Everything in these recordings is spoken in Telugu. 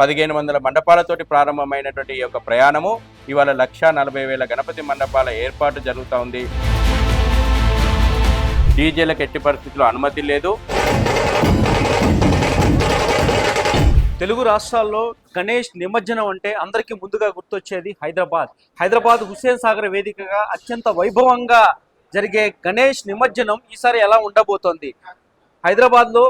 పదిహేను వందల మండపాలతోటి ప్రారంభమైనటువంటి ఈ యొక్క ప్రయాణము. ఇవాళ లక్ష నలభై వేల గణపతి మండపాల ఏర్పాటు జరుగుతూ ఉంది. డీజేలకు ఎట్టి పరిస్థితుల్లో అనుమతి లేదు. తెలుగు రాష్ట్రాల్లో గణేష్ నిమజ్జనం అంటే అందరికీ ముందుగా గుర్తొచ్చేది హైదరాబాద్. హైదరాబాద్ హుస్సేన్ సాగర్ వేదికగా అత్యంత వైభవంగా జరిగే గణేష్ నిమజ్జనం ఈసారి ఎలా ఉండబోతోంది? హైదరాబాద్లో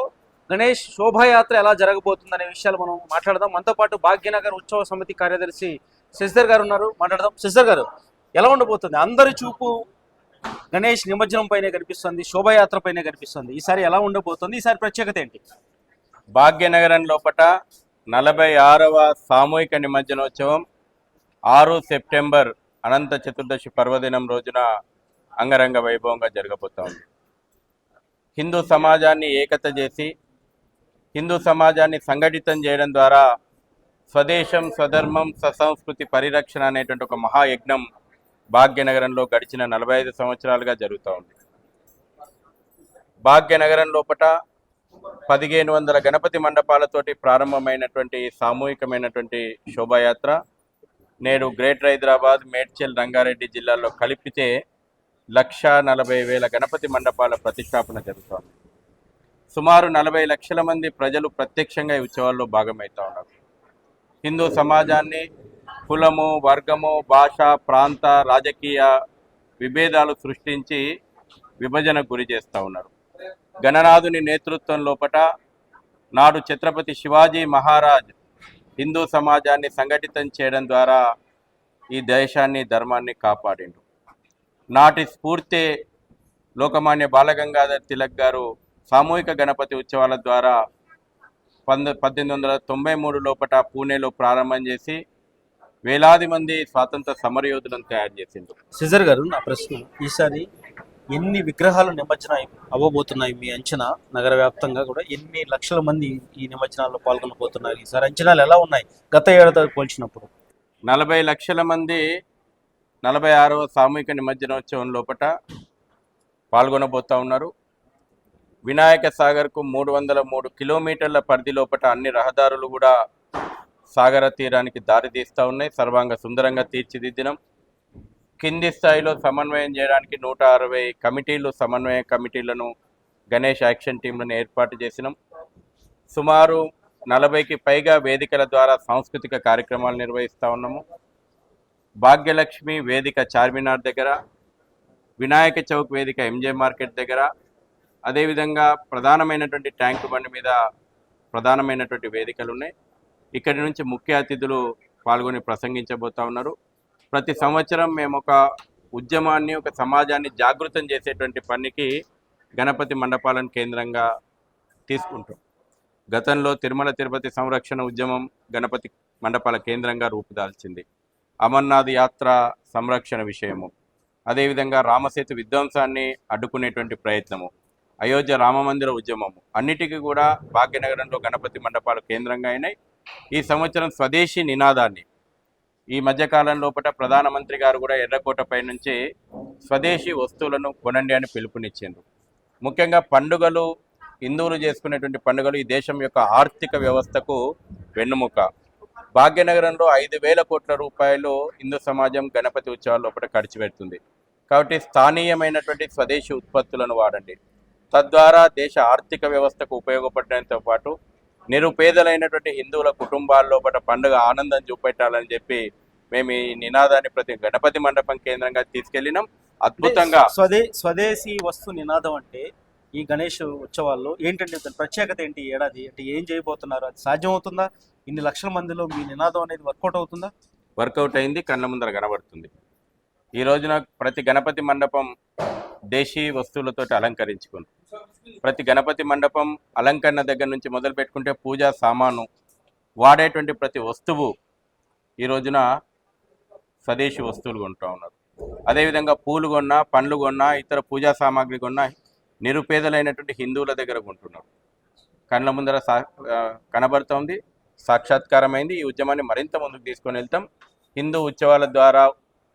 గణేష్ శోభాయాత్ర ఎలా జరగబోతుందనే విషయాలు మనం మాట్లాడదాం. మనతో పాటు భాగ్యనగర్ ఉత్సవ సమితి కార్యదర్శి శశిధర్ గారు ఉన్నారు. మాట్లాడదాం. శశిధర్ గారు ఎలా ఉండబోతుంది? అందరి చూపు గణేష్ నిమజ్జనం పైనే కనిపిస్తుంది శోభాయాత్ర పైనే కనిపిస్తుంది. ఈసారి ఎలా ఉండబోతుంది? ఈసారి ప్రత్యేకత ఏంటి? భాగ్యనగరం లోపట నలభై ఆరవ సామూహిక నిమజ్జనోత్సవం ఆరు సెప్టెంబర్ అనంత చతుర్దశి పర్వదినం రోజున అంగరంగ వైభవంగా జరగబోతోంది హిందూ సమాజాన్ని ఏకత చేసి హిందూ సమాజాన్ని సంఘటితం చేయడం ద్వారా స్వదేశం స్వధర్మం ససంస్కృతి పరిరక్షణ అనేటువంటి ఒక మహాయజ్ఞం భాగ్యనగరంలో గడిచిన నలభై ఐదు సంవత్సరాలుగా జరుగుతూ ఉంది. భాగ్యనగరం లోపట పదిహేను వందల గణపతి మండపాలతోటి ప్రారంభమైనటువంటి సామూహికమైనటువంటి శోభాయాత్ర నేడు గ్రేటర్ హైదరాబాద్ మేడ్చల్ రంగారెడ్డి జిల్లాల్లో కలిపితే లక్షా నలభై వేల గణపతి మండపాల ప్రతిష్టాపన జరుగుతోంది. సుమారు నలభై లక్షల మంది ప్రజలు ప్రత్యక్షంగా ఈ ఉత్సవాల్లో భాగమవుతూ ఉన్నారు. హిందూ సమాజాన్ని కులము వర్గము భాష ప్రాంత రాజకీయ విభేదాలు సృష్టించి విభజనకు గురి చేస్తూ ఉన్నారు. గణనాథుని నేతృత్వం లోపట నాడు ఛత్రపతి శివాజీ మహారాజ్ హిందూ సమాజాన్ని సంఘటితం చేయడం ద్వారా ఈ దేశాన్ని ధర్మాన్ని కాపాడిండు. నాటి స్ఫూర్తి లోకమాన్య బాలగంగాధర్ తిలక్ గారు సామూహిక గణపతి ఉత్సవాల ద్వారా పంద పద్దెనిమిది వందల తొంభై మూడు లోపట పూణేలో ప్రారంభం చేసి వేలాది మంది స్వాతంత్ర సమరయోధులను తయారు చేసిండు సిజర్ గారు నా ప్రశ్న. ఈసారి ఎన్ని విగ్రహాలు నిమజ్జనం అవ్వబోతున్నాయి మీ అంచనా? నగర వ్యాప్తంగా కూడా ఎన్ని లక్షల మంది ఈ నిమజ్జనాల్లో పాల్గొనబోతున్నారు? ఈసారి అంచనాలు ఎలా ఉన్నాయి? గత ఏడాదితో పోల్చినప్పుడు. నలభై లక్షల మంది నలభై ఆరవ సామూహిక నిమజ్జనోత్సవం లోపట పాల్గొనబోతా ఉన్నారు. వినాయక సాగర్కు మూడు వందల మూడు కిలోమీటర్ల పరిధి లోపల అన్ని రహదారులు కూడా సాగర తీరానికి దారి తీస్తూ ఉన్నాయి. సర్వాంగ సుందరంగా తీర్చిదిద్దినం. కింది స్థాయిలో సమన్వయం చేయడానికి నూట అరవై కమిటీలు సమన్వయ కమిటీలను గణేష్ యాక్షన్ టీంలను ఏర్పాటు చేసినాం. సుమారు నలభైకి పైగా వేదికల ద్వారా సాంస్కృతిక కార్యక్రమాలు నిర్వహిస్తూ ఉన్నాము. భాగ్యలక్ష్మి వేదిక చార్మినార్ దగ్గర వినాయక చౌక్ వేదిక ఎంజే మార్కెట్ దగ్గర అదేవిధంగా ప్రధానమైనటువంటి ట్యాంక్ బండి మీద ప్రధానమైనటువంటి వేదికలు ఉన్నాయి ఇక్కడి నుంచి ముఖ్య అతిథులు పాల్గొని ప్రసంగించబోతా ఉన్నారు. ప్రతి సంవత్సరం మేము ఒక ఉద్యమాన్ని ఒక సమాజాన్ని జాగృతం చేసేటువంటి పనికి గణపతి మండపాలను కేంద్రంగా తీసుకుంటాం. గతంలో తిరుమల తిరుపతి సంరక్షణ ఉద్యమం గణపతి మండపాల కేంద్రంగా రూపుదాల్చింది. అమర్నాథ్ యాత్ర సంరక్షణ విషయము. అదేవిధంగా రామసేతు విధ్వంసాన్ని అడ్డుకునేటువంటి ప్రయత్నము. అయోధ్య రామమందిర ఉద్యమము. అన్నిటికీ కూడా భాగ్యనగరంలో గణపతి మండపాలు కేంద్రంగా అయినాయి. ఈ సంవత్సరం స్వదేశీ నినాదాన్ని. ఈ మధ్యకాలం లోపల ప్రధానమంత్రి గారు కూడా ఎర్రకోటపై నుంచి స్వదేశీ వస్తువులను కొనండి అని పిలుపునిచ్చిండ్రు. ముఖ్యంగా పండుగలు హిందువులు చేసుకునేటువంటి పండుగలు ఈ దేశం యొక్క ఆర్థిక వ్యవస్థకు వెన్నుముక. భాగ్యనగరంలో ఐదు వేల కోట్ల రూపాయలు హిందూ సమాజం గణపతి ఉత్సవాల లోపల ఖర్చు పెడుతుంది. కాబట్టి స్థానీయమైనటువంటి స్వదేశీ ఉత్పత్తులను వాడండి. తద్వారా దేశ ఆర్థిక వ్యవస్థకు ఉపయోగపడడంతో పాటు నిరుపేదలైనటువంటి హిందువుల కుటుంబాల లోపల పండుగ ఆనందం చూపెట్టాలని చెప్పి మేము ఈ నినాదాన్ని ప్రతి గణపతి మండపం కేంద్రంగా తీసుకెళ్ళినాం. అద్భుతంగా స్వదే స్వదేశీ వస్తు నినాదం అంటే ఈ గణేష్ ఉత్సవాల్లో ఏంటంటే ప్రత్యేకత ఏంటి? ఏడాది అంటే ఏం చేయబోతున్నారు? అది సాధ్యం అవుతుందా ఇన్ని లక్షల మందిలో మీ నినాదం అనేది వర్కౌట్ అవుతుందా? వర్కౌట్ అయింది కళ్ళ ముందర కనబడుతుంది. ఈ రోజున ప్రతి గణపతి మండపం దేశీ వస్తువులతోటి అలంకరించుకుంది. ప్రతి గణపతి మండపం అలంకరణ దగ్గర నుంచి మొదలు పెట్టుకుంటే పూజా సామాను వాడేటువంటి ప్రతి వస్తువు ఈ రోజున స్వదేశీ వస్తువులు కొంటూ ఉన్నారు. అదేవిధంగా పూలు కొన్నా పండ్లు కొన్నా ఇతర పూజా సామాగ్రి కొన్నా నిరుపేదలైనటువంటి హిందువుల దగ్గర కొంటున్నారు. కళ్ళ ముందర సా కనబడుతోంది సాక్షాత్కారమైంది. ఈ ఉద్యమాన్ని మరింత ముందుకు తీసుకొని వెళ్తాం. హిందూ ఉత్సవాల ద్వారా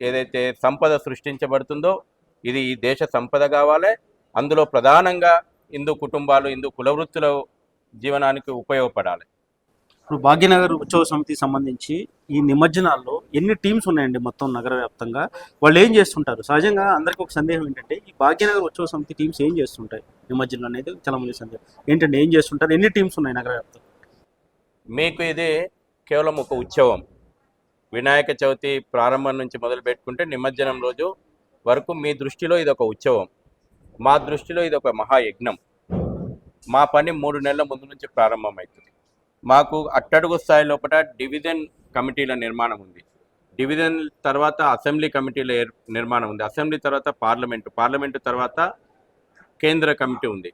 ఏదైతే సంపద సృష్టించబడుతుందో ఇది ఈ దేశ సంపద కావాలి. అందులో ప్రధానంగా హిందూ కుటుంబాలు హిందూ కులవృత్తుల జీవనానికి ఉపయోగపడాలి. ఇప్పుడు భాగ్యనగర్ ఉత్సవ సమితికి సంబంధించి ఈ నిమజ్జనాల్లో ఎన్ని టీమ్స్ ఉన్నాయండి మొత్తం నగర వ్యాప్తంగా వాళ్ళు ఏం చేస్తుంటారు? సహజంగా అందరికీ ఒక సందేహం ఏంటంటే ఈ భాగ్యనగర్ ఉత్సవ సమితి టీమ్స్ ఏం చేస్తుంటాయి? నిమజ్జనం అనేది చాలా మంది సందేహం. ఏంటంటే ఏం చేస్తుంటారు? ఎన్ని టీమ్స్ ఉన్నాయి నగర వ్యాప్తంగా మీకు ఇది కేవలం ఒక ఉత్సవం. వినాయక చవితి ప్రారంభం నుంచి మొదలు పెట్టుకుంటే నిమజ్జనం రోజు వరకు మీ దృష్టిలో ఇది ఒక ఉత్సవం. మా దృష్టిలో ఇది ఒక మహాయజ్ఞం. మా పని మూడు నెలల ముందు నుంచి ప్రారంభమవుతుంది. మాకు అట్టడుగు స్థాయి లోపల డివిజన్ కమిటీల నిర్మాణం ఉంది. డివిజన్ తర్వాత అసెంబ్లీ కమిటీల నిర్మాణం ఉంది. అసెంబ్లీ తర్వాత పార్లమెంటు పార్లమెంటు తర్వాత కేంద్ర కమిటీ ఉంది.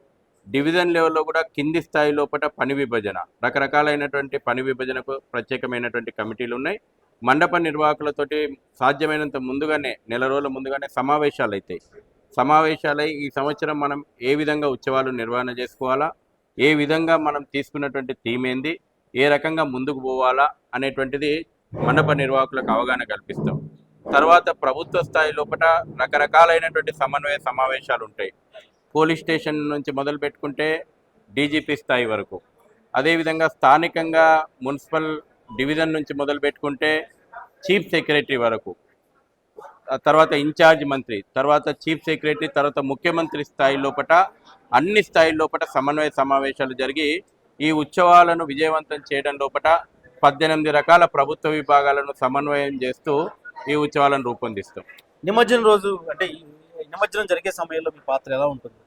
డివిజన్ లెవెల్లో కూడా కింది స్థాయి లోపల పని విభజన రకరకాలైనటువంటి పని విభజనకు ప్రత్యేకమైనటువంటి కమిటీలు ఉన్నాయి. మండప నిర్వాహకులతోటి సాధ్యమైనంత ముందుగానే నెల రోజుల ముందుగానే సమావేశాలు అవుతాయి సమావేశాలై ఈ సంవత్సరం మనం ఏ విధంగా ఉత్సవాలు నిర్వహణ చేసుకోవాలా? ఏ విధంగా మనం తీసుకున్నటువంటి థీమ్ ఏంది? ఏ రకంగా ముందుకు పోవాలా? అనేటువంటిది మండప నిర్వాహకులకు అవగాహన కల్పిస్తాం. తర్వాత ప్రభుత్వ స్థాయి లోపల రకరకాలైనటువంటి సమన్వయ సమావేశాలు ఉంటాయి. పోలీస్ స్టేషన్ నుంచి మొదలు పెట్టుకుంటే డీజీపీ స్థాయి వరకు. అదేవిధంగా స్థానికంగా మున్సిపల్ డివిజన్ నుంచి మొదలు పెట్టుకుంటే చీఫ్ సెక్రటరీ వరకు. తర్వాత ఇన్ఛార్జ్ మంత్రి తర్వాత చీఫ్ సెక్రటరీ తర్వాత ముఖ్యమంత్రి స్థాయి లోపట అన్ని స్థాయి లోపట సమన్వయ సమావేశాలు జరిగి ఈ ఉత్సవాలను విజయవంతం చేయడం లోపట పద్దెనిమిది రకాల ప్రభుత్వ విభాగాలను సమన్వయం చేస్తూ ఈ ఉత్సవాలను రూపొందిస్తాం. నిమజ్జనం రోజు అంటే నిమజ్జనం జరిగే సమయంలో మీ పాత్ర ఎలా ఉంటుంది?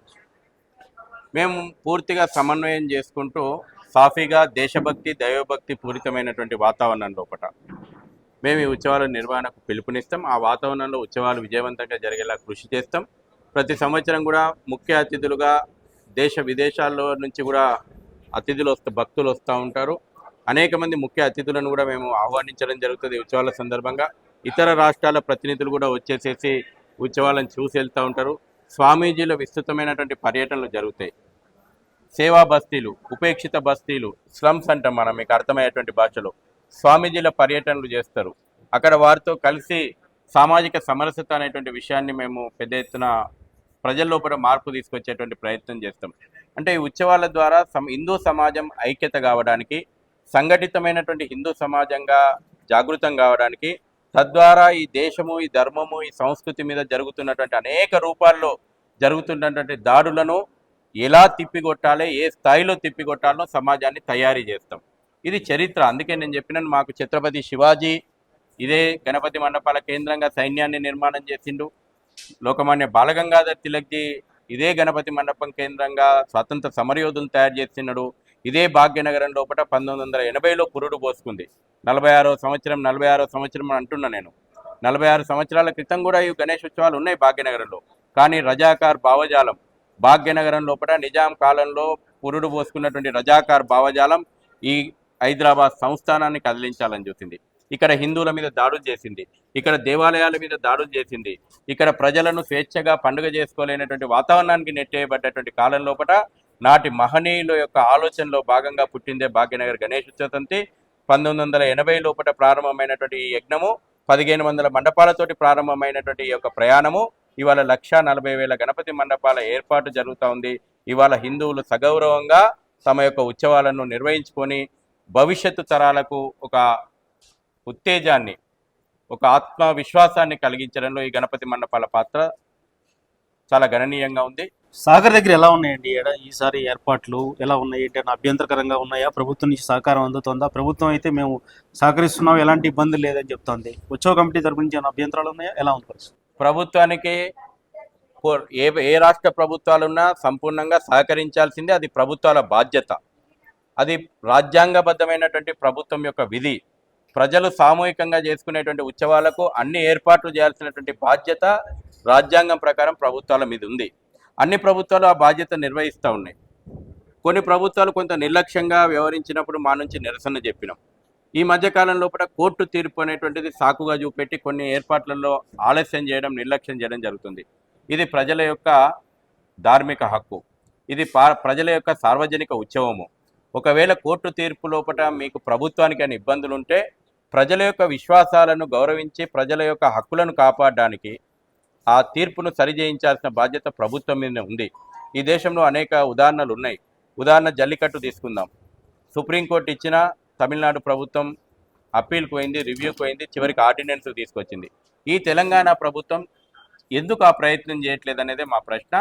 మేము పూర్తిగా సమన్వయం చేసుకుంటూ సాఫీగా దేశభక్తి దైవభక్తి పూరితమైనటువంటి వాతావరణం లోపట. మేము ఈ ఉత్సవాల నిర్వహణకు పిలుపునిస్తాం. ఆ వాతావరణంలో ఉత్సవాలు విజయవంతంగా జరిగేలా కృషి చేస్తాం. ప్రతి సంవత్సరం కూడా ముఖ్య అతిథులుగా దేశ విదేశాల్లో నుంచి కూడా అతిథులు వస్తూ భక్తులు వస్తూ ఉంటారు. అనేక మంది ముఖ్య అతిథులను కూడా మేము ఆహ్వానించడం జరుగుతుంది ఉత్సవాల సందర్భంగా. ఇతర రాష్ట్రాల ప్రతినిధులు కూడా వచ్చేసేసి ఉత్సవాలను చూసి వెళ్తూ ఉంటారు. స్వామీజీలో విస్తృతమైనటువంటి పర్యటనలు జరుగుతాయి. సేవా బస్తీలు ఉపేక్షిత బస్తీలు స్లమ్స్ అంటాం మనం మీకు అర్థమయ్యేటువంటి భాషలో. స్వామీజీల పర్యటనలు చేస్తారు. అక్కడ వారితో కలిసి సామాజిక సమరసత అనేటువంటి విషయాన్ని మేము పెద్ద ఎత్తున ప్రజల మార్పు తీసుకొచ్చేటువంటి ప్రయత్నం చేస్తాం. అంటే ఈ ఉత్సవాల ద్వారా సమ హిందూ సమాజం ఐక్యత కావడానికి సంఘటితమైనటువంటి హిందూ సమాజంగా జాగృతం కావడానికి తద్వారా ఈ దేశము ఈ ధర్మము ఈ సంస్కృతి మీద జరుగుతున్నటువంటి అనేక రూపాల్లో జరుగుతున్నటువంటి దాడులను ఎలా తిప్పికొట్టాలి ఏ స్థాయిలో తిప్పికొట్టాలో సమాజాన్ని తయారీ చేస్తాం. ఇది చరిత్ర. అందుకే నేను చెప్పినాను మాకు ఛత్రపతి శివాజీ ఇదే గణపతి మండపాల కేంద్రంగా సైన్యాన్ని నిర్మాణం చేసిండు. లోకమాన్య బాలగంగాధర్ తిలక్జీ ఇదే గణపతి మండపం కేంద్రంగా స్వాతంత్ర సమరయోధులు తయారు చేస్తున్నాడు ఇదే భాగ్యనగరం లోపల పంతొమ్మిది వందల ఎనభైలో పురుడు పోసుకుంది. నలభై ఆరో సంవత్సరం నలభై ఆరో సంవత్సరం అని అంటున్నా నేను. నలభై ఆరు సంవత్సరాల క్రితం కూడా ఈ గణేష్ ఉత్సవాలు ఉన్నాయి భాగ్యనగరంలో. కానీ రజాకార్ భావజాలం భాగ్యనగరం లోపల నిజాం కాలంలో పురుడు పోసుకున్నటువంటి రజాకార్ భావజాలం ఈ హైదరాబాద్ సంస్థానాన్ని కదిలించాలని చూసింది. ఇక్కడ హిందువుల మీద దాడులు చేసింది. ఇక్కడ దేవాలయాల మీద దాడులు చేసింది. ఇక్కడ ప్రజలను స్వేచ్ఛగా పండుగ చేసుకోలేనటువంటి వాతావరణానికి నెట్టేయబడ్డటువంటి కాలం లోపల నాటి మహనీయుల యొక్క ఆలోచనలో భాగంగా పుట్టిందే భాగ్యనగర్ గణేష్ ఉత్సవంతి పంతొమ్మిది వందల ఎనభై లోపల ప్రారంభమైనటువంటి ఈ యజ్ఞము పదిహేను వందల మండపాలతోటి ప్రారంభమైనటువంటి ఈ యొక్క ప్రయాణము ఇవాళ లక్ష నలభై వేల గణపతి మండపాల ఏర్పాటు జరుగుతూ ఉంది. ఇవాళ హిందువులు సగౌరవంగా తమ యొక్క ఉత్సవాలను నిర్వహించుకొని భవిష్యత్తు తరాలకు ఒక ఉత్తేజాన్ని ఒక ఆత్మవిశ్వాసాన్ని కలిగించడంలో ఈ గణపతి మండపాల పాత్ర చాలా గణనీయంగా ఉంది. సాగర్ దగ్గర ఎలా ఉన్నాయండి? ఈసారి ఏర్పాట్లు ఎలా ఉన్నాయి? అంటే అభ్యంతరకరంగా ఉన్నాయా? ప్రభుత్వం నుంచి సహకారం అందుతుందా? ప్రభుత్వం అయితే మేము సహకరిస్తున్నాం ఎలాంటి ఇబ్బంది లేదని చెప్తోంది. ఉత్సవ కమిటీ తరపు నుంచి ఏమైనా అభ్యంతరాలు ఉన్నాయా? ఎలా ఉంది ప్రభుత్వానికి ఏ ఏ రాష్ట్ర ప్రభుత్వాలున్నా సంపూర్ణంగా సహకరించాల్సిందే అది ప్రభుత్వాల బాధ్యత. అది రాజ్యాంగబద్ధమైనటువంటి ప్రభుత్వం యొక్క విధి. ప్రజలు సామూహికంగా చేసుకునేటువంటి ఉత్సవాలకు అన్ని ఏర్పాట్లు చేయాల్సినటువంటి బాధ్యత రాజ్యాంగం ప్రకారం ప్రభుత్వాల మీద ఉంది. అన్ని ప్రభుత్వాలు ఆ బాధ్యత నిర్వహిస్తూ ఉన్నాయి. కొన్ని ప్రభుత్వాలు కొంత నిర్లక్ష్యంగా వ్యవహరించినప్పుడు మా నుంచి నిరసన చెప్పినాం. ఈ మధ్యకాలం లోపల కోర్టు తీర్పు అనేటువంటిది సాకుగా చూపెట్టి కొన్ని ఏర్పాట్లలో ఆలస్యం చేయడం నిర్లక్ష్యం చేయడం జరుగుతుంది. ఇది ప్రజల యొక్క ధార్మిక హక్కు. ఇది పా- ప్రజల యొక్క సార్వజనిక ఉత్సవము. ఒకవేళ కోర్టు తీర్పు లోపల మీకు ప్రభుత్వానికి అని ఇబ్బందులు ఉంటే ప్రజల యొక్క విశ్వాసాలను గౌరవించి ప్రజల యొక్క హక్కులను కాపాడడానికి ఆ తీర్పును సరిచేయించాల్సిన బాధ్యత ప్రభుత్వం మీద ఉంది. ఈ దేశంలో అనేక ఉదాహరణలు ఉన్నాయి. ఉదాహరణ జల్లికట్టు తీసుకుందాం. సుప్రీంకోర్టు ఇచ్చిన తమిళనాడు ప్రభుత్వం అప్పీల్కి పోయింది రివ్యూకి పోయింది చివరికి ఆర్డినెన్స్ తీసుకొచ్చింది. ఈ తెలంగాణ ప్రభుత్వం ఎందుకు ఆ ప్రయత్నం చేయట్లేదు అనేది మా ప్రశ్న.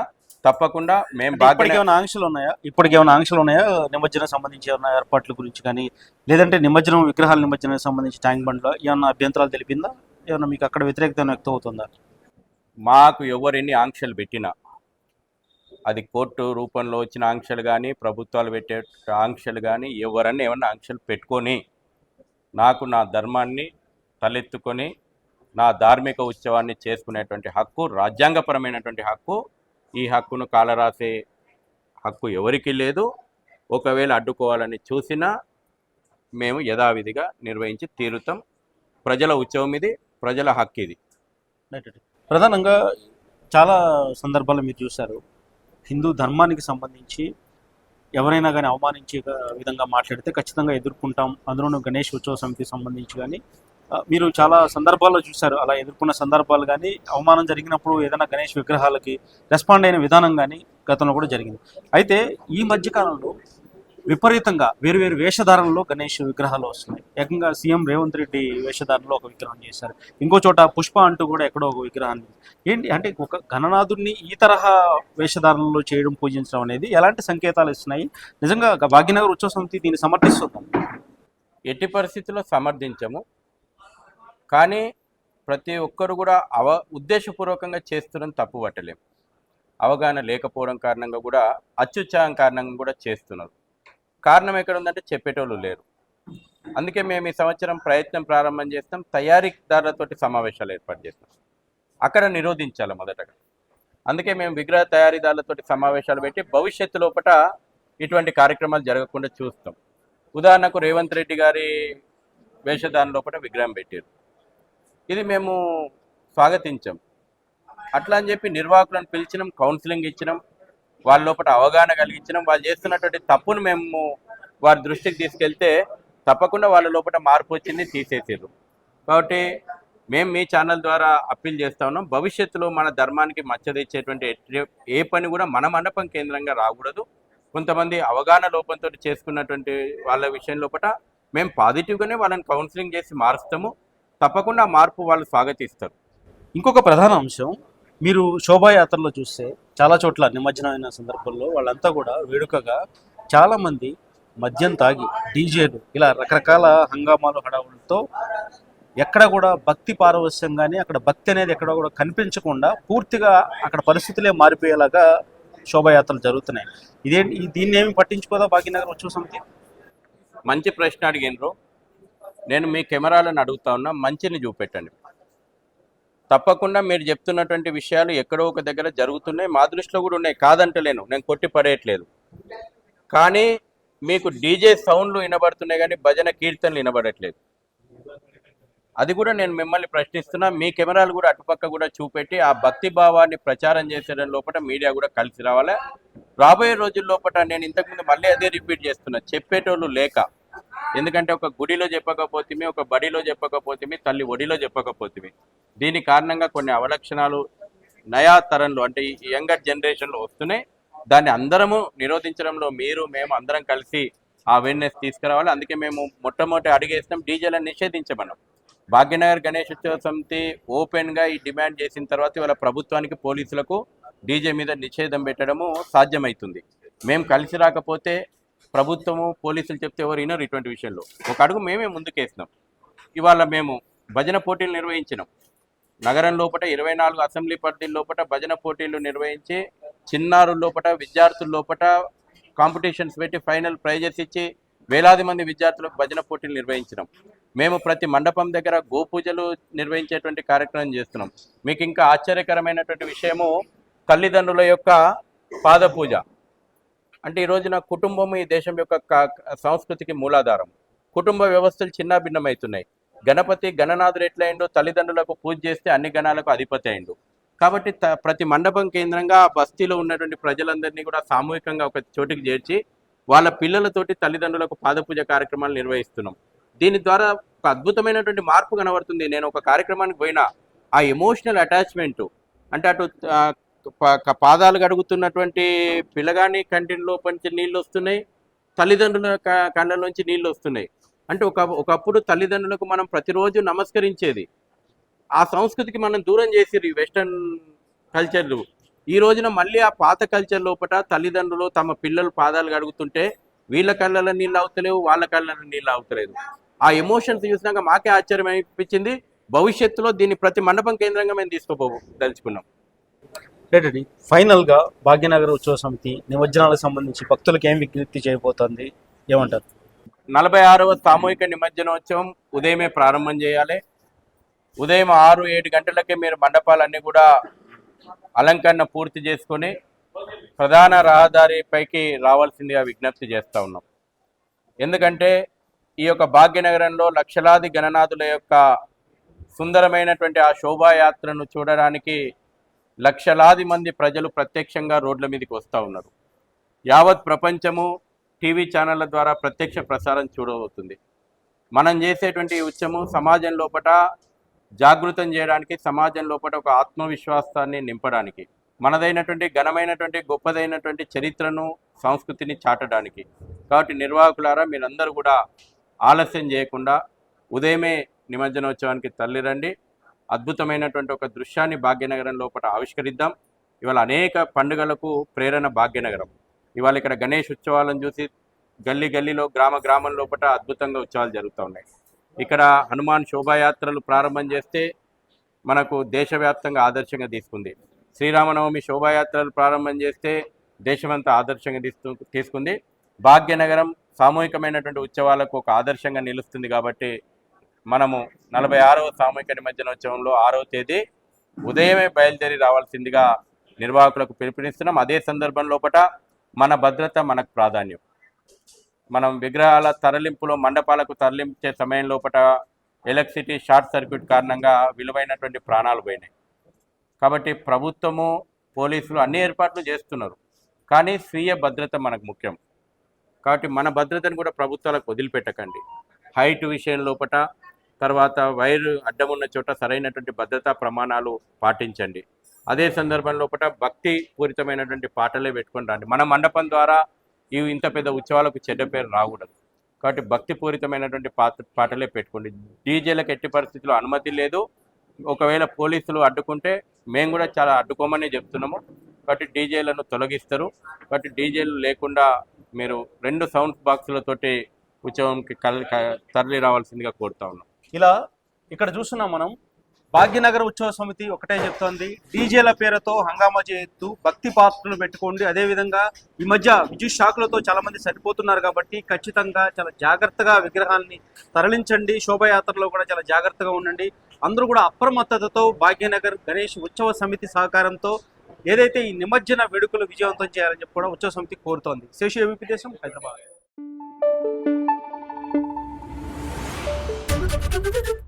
తప్పకుండా మేము ఏమైనా ఆంక్షలు ఉన్నాయా? ఇప్పటికి ఏమైనా ఆంక్షలు ఉన్నాయా? నిమజ్జనం సంబంధించి ఏమైనా ఏర్పాట్ల గురించి కానీ లేదంటే నిమజ్జనం విగ్రహాల నిమజ్జనానికి సంబంధించి ట్యాంక్ బండ్లో ఏమైనా అభ్యంతరాలు తెలిపిందా? ఏమైనా మీకు అక్కడ వ్యతిరేకత వ్యక్తం అవుతుందా? మాకు ఎవరెన్ని ఆంక్షలు పెట్టినా అది కోర్టు రూపంలో వచ్చిన ఆంక్షలు కానీ ప్రభుత్వాలు పెట్టే ఆంక్షలు కానీ ఎవరన్నా ఏమన్నా ఆంక్షలు పెట్టుకొని నాకు నా ధర్మాన్ని తలెత్తుకొని నా ధార్మిక ఉత్సవాన్ని చేసుకునేటువంటి హక్కు రాజ్యాంగపరమైనటువంటి హక్కు ఈ హక్కును కాలరాసే హక్కు ఎవరికి లేదు. ఒకవేళ అడ్డుకోవాలని చూసినా మేము యథావిధిగా నిర్వహించి తీరుతాం. ప్రజల ఉత్సవం ఇది ప్రజల హక్కు ఇది. ప్రధానంగా చాలా సందర్భాలు మీరు చూశారు. హిందూ ధర్మానికి సంబంధించి ఎవరైనా కానీ అవమానించే విధంగా మాట్లాడితే ఖచ్చితంగా ఎదుర్కొంటాం. అందులోనూ గణేష్ ఉత్సవ సమితికి సంబంధించి కానీ మీరు చాలా సందర్భాల్లో చూశారు అలా ఎదుర్కొన్న సందర్భాలు కానీ అవమానం జరిగినప్పుడు ఏదైనా గణేష్ విగ్రహాలకి రెస్పాండ్ అయిన విధానం కానీ గతంలో కూడా జరిగింది. అయితే ఈ మధ్యకాలంలో విపరీతంగా వేరు వేరు వేషధారణలో గణేష్ విగ్రహాలు వస్తున్నాయి. ఏకంగా సీఎం రేవంత్ రెడ్డి వేషధారణలో ఒక విగ్రహం చేశారు. ఇంకో చోట పుష్ప అంటూ కూడా ఎక్కడో ఒక విగ్రహాన్ని ఏంటి అంటే ఒక గణనాథుడిని ఈ తరహా వేషధారణలో చేయడం పూజించడం అనేది ఎలాంటి సంకేతాలు ఇస్తున్నాయి? నిజంగా భాగ్యనగర్ ఉత్సవ సమితి దీన్ని సమర్థిస్తుంది? ఎట్టి పరిస్థితుల్లో సమర్థించము. కానీ ప్రతి ఒక్కరు కూడా అవ ఉద్దేశపూర్వకంగా చేస్తున్న తప్పు పట్టలేం. అవగాహన లేకపోవడం కారణంగా కూడా అత్యుత్సాహం కారణంగా కూడా చేస్తున్నారు. కారణం ఎక్కడ ఉందంటే చెప్పేటోళ్ళు లేరు. అందుకే మేము ఈ సంవత్సరం ప్రయత్నం ప్రారంభం చేస్తాం తయారీదారులతోటి సమావేశాలు ఏర్పాటు చేస్తాం. అక్కడ నిరోధించాలి మొదటగా. అందుకే మేము విగ్రహ తయారీదారులతోటి సమావేశాలు పెట్టి భవిష్యత్తు లోపల ఇటువంటి కార్యక్రమాలు జరగకుండా చూస్తాం. ఉదాహరణకు రేవంత్ రెడ్డి గారి వేషధారణ లోపల విగ్రహం పెట్టారు. ఇది మేము స్వాగతించాం. అట్లా అని చెప్పి నిర్వాహకులను పిలిచినాం కౌన్సిలింగ్ ఇచ్చినాం వాళ్ళ లోపల అవగాహన కలిగించినాం. వాళ్ళు చేస్తున్నటువంటి తప్పును మేము వారి దృష్టికి తీసుకెళ్తే తప్పకుండా వాళ్ళ లోపల మార్పు వచ్చింది తీసేసారు కాబట్టి మేము మీ ఛానల్ ద్వారా అప్పీల్ చేస్తా ఉన్నాం. భవిష్యత్తులో మన ధర్మానికి మచ్చ తెచ్చేటువంటి ఏ పని కూడా మన మండపం కేంద్రంగా రాకూడదు. కొంతమంది అవగాహన లోపంతో చేసుకున్నటువంటి వాళ్ళ విషయం లోపల మేము పాజిటివ్గానే వాళ్ళని కౌన్సిలింగ్ చేసి మారుస్తాము. తప్పకుండా మార్పు వాళ్ళు స్వాగతిస్తారు. ఇంకొక ప్రధాన అంశం మీరు శోభాయాత్రలో చూస్తే చాలా చోట్ల నిమజ్జనమైన సందర్భంలో వాళ్ళంతా కూడా వేడుకగా చాలా మంది మద్యం తాగి డీజేలు ఇలా రకరకాల హంగామాలు హడావులతో ఎక్కడ కూడా భక్తి పారవస్యం కానీ అక్కడ భక్తి అనేది ఎక్కడ కూడా కనిపించకుండా పూర్తిగా అక్కడ పరిస్థితులే మారిపోయేలాగా శోభాయాత్రలు జరుగుతున్నాయి. ఇదేంటి దీన్ని ఏమి పట్టించుకోదా భాగ్యనగర్ ఉత్సవ సమితి? మంచి ప్రశ్న అడిగినరు నేను మీ కెమెరాలను అడుగుతా ఉన్నా మంచిని చూపెట్టండి. తప్పకుండా మీరు చెప్తున్నటువంటి విషయాలు ఎక్కడో ఒక దగ్గర జరుగుతున్నాయి. మా దృష్టిలో కూడా ఉన్నాయి. కాదంటలేను. నేను కొట్టి పడేయట్లేదు. కానీ మీకు డీజే సౌండ్లు వినబడుతున్నాయి కానీ భజన కీర్తనలు వినబడట్లేదు. అది కూడా నేను మిమ్మల్ని ప్రశ్నిస్తున్నా. మీ కెమెరాలు కూడా అటుపక్క కూడా చూపెట్టి ఆ భక్తి భావాన్ని ప్రచారం చేసేయడం లోపల మీడియా కూడా కలిసి రావాలి? రాబోయే రోజుల లోపల నేను ఇంతకుముందు మళ్ళీ అదే రిపీట్ చేస్తున్నా. చెప్పేటోళ్ళు లేక. ఎందుకంటే ఒక గుడిలో చెప్పకపోతే ఒక బడిలో చెప్పకపోతే తల్లి ఒడిలో చెప్పకపోతే దీని కారణంగా కొన్ని అవలక్షణాలు నయా తరంలో అంటే ఈ యంగర్ జనరేషన్లో వస్తున్నాయి. దాన్ని అందరము నిరోధించడంలో మీరు మేము అందరం కలిసి ఆ అవేర్నెస్ తీసుకురావాలి. అందుకే మేము మొట్టమొదటి అడిగేస్తాం డీజేలను నిషేధించమన్నాం. భాగ్యనగర్ గణేష్ ఉత్సవ సమితి ఓపెన్గా ఈ డిమాండ్ చేసిన తర్వాత ఇవాళ ప్రభుత్వానికి పోలీసులకు డీజే మీద నిషేధం పెట్టడము సాధ్యమవుతుంది. మేము కలిసి రాకపోతే ప్రభుత్వము పోలీసులు చెప్తే ఎవరు వినరు ఇటువంటి విషయంలో. ఒక అడుగు మేమే ముందుకేసినాం. ఇవాళ మేము భజన పోటీలు నిర్వహించినాం. నగరం లోపల ఇరవై నాలుగు అసెంబ్లీ పార్టీల లోపల భజన పోటీలు నిర్వహించి చిన్నారుల లోపల విద్యార్థుల లోపల కాంపిటీషన్స్ పెట్టి ఫైనల్ ప్రైజెస్ ఇచ్చి వేలాది మంది విద్యార్థులకు భజన పోటీలు నిర్వహించినాం. మేము ప్రతి మండపం దగ్గర గోపూజలు నిర్వహించేటువంటి కార్యక్రమం చేస్తున్నాం. మీకు ఇంకా ఆశ్చర్యకరమైనటువంటి విషయము తల్లిదండ్రుల యొక్క పాద పూజ అంటే ఈ రోజున కుటుంబం ఈ దేశం యొక్క సంస్కృతికి మూలాధారం. కుటుంబ వ్యవస్థలు చిన్న భిన్నమవుతున్నాయి గణపతి గణనాథుడు ఎట్లయిండో తల్లిదండ్రులకు పూజ చేస్తే అన్ని గణాలకు అధిపతి అయిండు. కాబట్టి త- ప్రతి మండపం కేంద్రంగా ఆ బస్తీలో ఉన్నటువంటి ప్రజలందరినీ కూడా సామూహికంగా ఒక చోటికి చేర్చి వాళ్ళ పిల్లలతోటి తల్లిదండ్రులకు పాదపూజ కార్యక్రమాలు నిర్వహిస్తున్నాం. దీని ద్వారా ఒక అద్భుతమైనటువంటి మార్పు కనబడుతుంది. నేను ఒక కార్యక్రమానికి పోయినా ఆ ఎమోషనల్ అటాచ్మెంటు అంటే అటు పాదాలు గడుగుతున్నటువంటి పిల్లగాని కంటిలో నుంచి నీళ్ళు వస్తున్నాయి. తల్లిదండ్రుల కళ్ళ కళ్ళలోంచి నీళ్ళు వస్తున్నాయి. అంటే ఒక ఒకప్పుడు తల్లిదండ్రులకు మనం ప్రతిరోజు నమస్కరించేది. ఆ సంస్కృతికి మనం దూరం చేసిర్రు ఈ వెస్టర్న్ కల్చర్లు. ఈ రోజున మళ్ళీ ఆ పాత కల్చర్ లోపల తల్లిదండ్రులు తమ పిల్లలు పాదాలు కడుగుతుంటే వీళ్ళ కళ్ళలో నీళ్ళు అవుతలేవు వాళ్ళ కళ్ళలో నీళ్ళు అవుతలేదు ఆ ఎమోషన్స్ చూసినాక మాకే ఆశ్చర్యం అనిపించింది భవిష్యత్తులో దీన్ని ప్రతి మండపం కేంద్రంగా మేము తీసుకోబో దలుచుకున్నాం రేటండి ఫైనల్గా భాగ్యనగర ఉత్సవ సమితి నిమజ్జనాలకు సంబంధించి భక్తులకు ఏం విజ్ఞప్తి చేయబోతోంది? ఏమంటారు? నలభై ఆరవ సామూహిక నిమజ్జనోత్సవం ఉదయమే ప్రారంభం చేయాలి. ఉదయం ఆరు ఏడు గంటలకే మీరు మండపాలన్నీ కూడా అలంకరణ పూర్తి చేసుకొని ప్రధాన రహదారిపైకి రావాల్సిందిగా విజ్ఞప్తి చేస్తూ ఉన్నాం. ఎందుకంటే ఈ యొక్క భాగ్యనగరంలో లక్షలాది గణనాథుల యొక్క సుందరమైనటువంటి ఆ శోభాయాత్రను చూడడానికి లక్షలాది మంది ప్రజలు ప్రత్యక్షంగా రోడ్ల మీదకి వస్తూ ఉన్నారు. యావత్ ప్రపంచము టీవీ ఛానళ్ళ ద్వారా ప్రత్యక్ష ప్రసారం చూడబోతుంది. మనం చేసేటువంటి ఈ సమాజం లోపట జాగృతం చేయడానికి సమాజం లోపల ఒక ఆత్మవిశ్వాసాన్ని నింపడానికి మనదైనటువంటి ఘనమైనటువంటి గొప్పదైనటువంటి చరిత్రను సంస్కృతిని చాటడానికి. కాబట్టి నిర్వాహకులారా మీరందరూ కూడా ఆలస్యం చేయకుండా ఉదయమే నిమజ్జనోత్సవానికి తల్లిరండి అద్భుతమైనటువంటి ఒక దృశ్యాన్ని భాగ్యనగరం లోపల ఆవిష్కరిద్దాం. ఇవాళ అనేక పండుగలకు ప్రేరణ భాగ్యనగరం. ఇవాళ ఇక్కడ గణేష్ ఉత్సవాలను చూసి గల్లీ గల్లీలో గ్రామ గ్రామం లోపల అద్భుతంగా ఉత్సవాలు జరుగుతూ ఉన్నాయి. ఇక్కడ హనుమాన్ శోభాయాత్రలు ప్రారంభం చేస్తే మనకు దేశవ్యాప్తంగా ఆదర్శంగా తీసుకుంది. శ్రీరామనవమి శోభాయాత్రలు ప్రారంభం చేస్తే దేశమంతా ఆదర్శంగా తీసు తీసుకుంది. భాగ్యనగరం సామూహికమైనటువంటి ఉత్సవాలకు ఒక ఆదర్శంగా నిలుస్తుంది కాబట్టి మనము నలభై ఆరవ సామూహిక నిమజ్జనోత్సవంలో ఆరవ తేదీ ఉదయమే బయలుదేరి రావాల్సిందిగా నిర్వాహకులకు పిలుపునిస్తున్నాం. అదే సందర్భం లోపల మన భద్రత మనకు ప్రాధాన్యం. మనం విగ్రహాల తరలింపులో మండపాలకు తరలించే సమయం లోపట ఎలక్ట్రిసిటీ షార్ట్ సర్క్యూట్ కారణంగా విలువైనటువంటి ప్రాణాలు పోయినాయి. కాబట్టి ప్రభుత్వము పోలీసులు అన్ని ఏర్పాట్లు చేస్తున్నారు. కానీ స్వీయ భద్రత మనకు ముఖ్యం. కాబట్టి మన భద్రతను కూడా ప్రభుత్వాలకు వదిలిపెట్టకండి. హైట్ విషయం లోపట తర్వాత వైరు అడ్డమున్న చోట సరైనటువంటి భద్రతా ప్రమాణాలు పాటించండి. అదే సందర్భంలో లోపల భక్తి పూరితమైనటువంటి పాటలే పెట్టుకొని రండి. మన మండపం ద్వారా ఇవి ఇంత పెద్ద ఉత్సవాలకు చెడ్డ పేరు రాకూడదు. కాబట్టి భక్తి పూరితమైనటువంటి పాటలే పెట్టుకోండి. డీజేలకు ఎట్టి పరిస్థితుల్లో అనుమతి లేదు. ఒకవేళ పోలీసులు అడ్డుకుంటే మేము కూడా చాలా అడ్డుకోమని చెప్తున్నాము. కాబట్టి డీజేలను తొలగిస్తారు. కాబట్టి డీజేలు లేకుండా మీరు రెండు సౌండ్ బాక్సులతోటి ఉత్సవంకి కల్ క- తరలి రావాల్సిందిగా కోరుతా ఉన్నాం. ఇలా ఇక్కడ చూస్తున్నాం మనం. భాగ్యనగర ఉత్సవ సమితి ఒకటే చెప్తోంది. డీజేల పేరుతో హంగామా చేయొద్దు. భక్తి పాత్రలు పెట్టుకోండి. అదేవిధంగా ఈ మధ్య విద్యుత్ షాకులతో చాలా మంది సరిపోతున్నారు కాబట్టి ఖచ్చితంగా చాలా జాగ్రత్తగా విగ్రహాన్ని తరలించండి. శోభయాత్రలో కూడా చాలా జాగ్రత్తగా ఉండండి. అందరూ కూడా అప్రమత్తతతో భాగ్యనగర్ గణేష్ ఉత్సవ సమితి సహకారంతో ఏదైతే ఈ నిమజ్జన వేడుకలు విజయవంతం చేయాలని చెప్పి కూడా ఉత్సవ సమితి కోరుతోంది. శేషు ఏబీపీ దేశం హైదరాబాద్. Thank you.